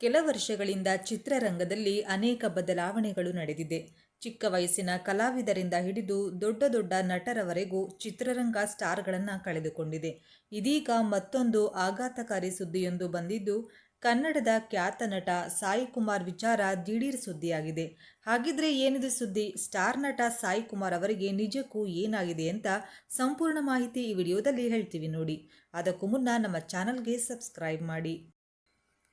ಕೆಲ ವರ್ಷಗಳಿಂದ ಚಿತ್ರರಂಗದಲ್ಲಿ ಅನೇಕ ಬದಲಾವಣೆಗಳು ನಡೆದಿದೆ. ಚಿಕ್ಕ ವಯಸ್ಸಿನ ಕಲಾವಿದರಿಂದ ಹಿಡಿದು ದೊಡ್ಡ ದೊಡ್ಡ ನಟರವರೆಗೂ ಚಿತ್ರರಂಗ ಸ್ಟಾರ್ಗಳನ್ನು ಕಳೆದುಕೊಂಡಿದೆ. ಇದೀಗ ಮತ್ತೊಂದು ಆಘಾತಕಾರಿ ಸುದ್ದಿಯೊಂದು ಬಂದಿದ್ದು, ಕನ್ನಡದ ಖ್ಯಾತ ನಟ ಸಾಯಿ ಕುಮಾರ್ ವಿಚಾರ ದಿಢೀರ್ ಸುದ್ದಿಯಾಗಿದೆ. ಹಾಗಿದ್ರೆ ಏನಿದು ಸುದ್ದಿ? ಸ್ಟಾರ್ ನಟ ಸಾಯಿ ಕುಮಾರ್ ಅವರಿಗೆ ನಿಜಕ್ಕೂ ಏನಾಗಿದೆ ಅಂತ ಸಂಪೂರ್ಣ ಮಾಹಿತಿ ಈ ವಿಡಿಯೋದಲ್ಲಿ ಹೇಳ್ತೀವಿ ನೋಡಿ. ಅದಕ್ಕೂ ಮುನ್ನ ನಮ್ಮ ಚಾನಲ್ಗೆ ಸಬ್ಸ್ಕ್ರೈಬ್ ಮಾಡಿ.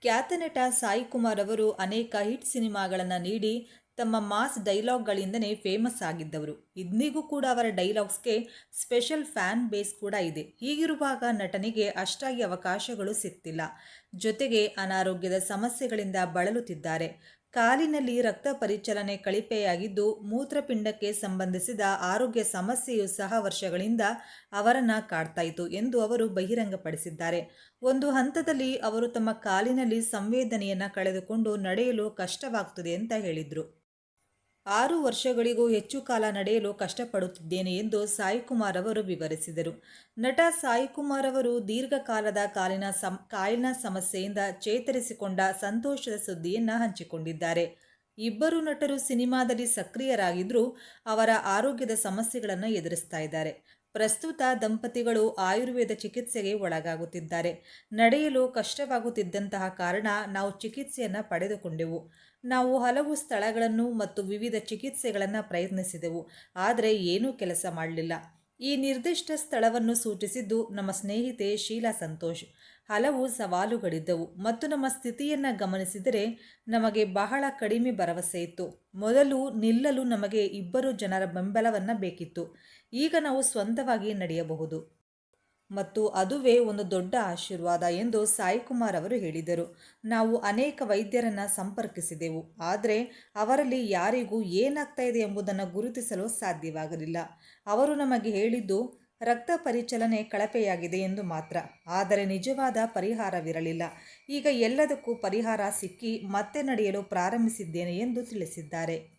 ಖ್ಯಾತ ನಟ ಸಾಯಿ ಕುಮಾರ್ ಅವರು ಅನೇಕ ಹಿಟ್ ಸಿನಿಮಾಗಳನ್ನು ನೀಡಿ ತಮ್ಮ ಮಾಸ್ ಡೈಲಾಗ್ಗಳಿಂದನೇ ಫೇಮಸ್ ಆಗಿದ್ದವರು. ಇಂದಿಗೂ ಕೂಡ ಅವರ ಡೈಲಾಗ್ಸ್ಗೆ ಸ್ಪೆಷಲ್ ಫ್ಯಾನ್ ಬೇಸ್ ಕೂಡ ಇದೆ. ಹೀಗಿರುವಾಗ ನಟನಿಗೆ ಅಷ್ಟಾಗಿ ಅವಕಾಶಗಳು ಸಿಗ್ತಿಲ್ಲ. ಜೊತೆಗೆ ಅನಾರೋಗ್ಯದ ಸಮಸ್ಯೆಗಳಿಂದ ಬಳಲುತ್ತಿದ್ದಾರೆ. ಕಾಲಿನಲ್ಲಿ ರಕ್ತ ಪರಿಚಲನೆ ಕಳಿಪೆಯಾಗಿದ್ದು, ಮೂತ್ರಪಿಂಡಕ್ಕೆ ಸಂಬಂಧಿಸಿದ ಆರೋಗ್ಯ ಸಮಸ್ಯೆಯು ಸಹ ವರ್ಷಗಳಿಂದ ಅವರನ್ನ ಕಾಡ್ತಾ ಎಂದು ಅವರು ಬಹಿರಂಗಪಡಿಸಿದ್ದಾರೆ. ಒಂದು ಹಂತದಲ್ಲಿ ಅವರು ತಮ್ಮ ಕಾಲಿನಲ್ಲಿ ಸಂವೇದನೆಯನ್ನು ಕಳೆದುಕೊಂಡು ನಡೆಯಲು ಕಷ್ಟವಾಗ್ತದೆ ಅಂತ ಹೇಳಿದ್ರು. ಆರು ವರ್ಷಗಳಿಗೂ ಹೆಚ್ಚು ಕಾಲ ನಡೆಯಲು ಕಷ್ಟಪಡುತ್ತಿದ್ದೇನೆ ಎಂದು ಸಾಯಿಕುಮಾರ್ ಅವರು ವಿವರಿಸಿದರು. ನಟ ಸಾಯಿಕುಮಾರ್ ಅವರು ದೀರ್ಘಕಾಲದ ಕಾಲಿನ ಸಂ, ಕಾಲಿನ ಸಮಸ್ಯೆಯಿಂದ ಚೇತರಿಸಿಕೊಂಡ ಸಂತೋಷದ ಸುದ್ದಿಯನ್ನು ಹಂಚಿಕೊಂಡಿದ್ದಾರೆ. ಇಬ್ಬರು ನಟರು ಸಿನಿಮಾದಲ್ಲಿ ಸಕ್ರಿಯರಾಗಿದ್ದರೂ ಅವರ ಆರೋಗ್ಯದ ಸಮಸ್ಯೆಗಳನ್ನು ಎದುರಿಸ್ತಾ ಇದ್ದಾರೆ. ಪ್ರಸ್ತುತ ದಂಪತಿಗಳು ಆಯುರ್ವೇದ ಚಿಕಿತ್ಸೆಗೆ ಒಳಗಾಗುತ್ತಿದ್ದಾರೆ. ನಡೆಯಲು ಕಷ್ಟವಾಗುತ್ತಿದ್ದಂತಹ ಕಾರಣ ನಾವು ಚಿಕಿತ್ಸೆಯನ್ನು ಪಡೆದುಕೊಂಡೆವು. ನಾವು ಹಲವು ಸ್ಥಳಗಳನ್ನು ಮತ್ತು ವಿವಿಧ ಚಿಕಿತ್ಸೆಗಳನ್ನು ಪ್ರಯತ್ನಿಸಿದೆವು. ಆದರೆ ಏನೂ ಕೆಲಸ ಮಾಡಲಿಲ್ಲ. ಈ ನಿರ್ದಿಷ್ಟ ಸ್ಥಳವನ್ನು ಸೂಚಿಸಿದ್ದು ನಮ್ಮ ಸ್ನೇಹಿತೆ ಶೀಲಾ ಸಂತೋಷ್. ಹಲವು ಸವಾಲುಗಳಿದ್ದವು ಮತ್ತು ನಮ್ಮ ಸ್ಥಿತಿಯನ್ನು ಗಮನಿಸಿದರೆ ನಮಗೆ ಬಹಳ ಕಡಿಮೆ ಭರವಸೆ ಇತ್ತು. ಮೊದಲು ನಿಲ್ಲಲು ನಮಗೆ ಇಬ್ಬರು ಜನರ ಬೆಂಬಲವನ್ನು ಬೇಕಿತ್ತು. ಈಗ ನಾವು ಸ್ವಂತವಾಗಿ ನಡೆಯಬಹುದು. ಮತ್ತು ಅದುವೇ ಒಂದು ದೊಡ್ಡ ಆಶೀರ್ವಾದ ಎಂದು ಸಾಯಿಕುಮಾರ್ ಅವರು ಹೇಳಿದರು. ನಾವು ಅನೇಕ ವೈದ್ಯರನ್ನು ಸಂಪರ್ಕಿಸಿದೆವು. ಆದರೆ ಅವರಲ್ಲಿ ಯಾರಿಗೂ ಏನಾಗ್ತಾ ಇದೆ ಎಂಬುದನ್ನು ಗುರುತಿಸಲು ಸಾಧ್ಯವಾಗಲಿಲ್ಲ. ಅವರು ನಮಗೆ ಹೇಳಿದ್ದು, ರಕ್ತ ಪರಿಚಲನೆ ಕಳಪೆಯಾಗಿದೆ ಎಂದು ಮಾತ್ರ. ಆದರೆ ನಿಜವಾದ ಪರಿಹಾರವಿರಲಿಲ್ಲ. ಈಗ ಎಲ್ಲದಕ್ಕೂ ಪರಿಹಾರ ಸಿಕ್ಕಿ ಮತ್ತೆ ನಡೆಯಲು ಪ್ರಾರಂಭಿಸಿದ್ದೇನೆ ಎಂದು ತಿಳಿಸಿದ್ದಾರೆ.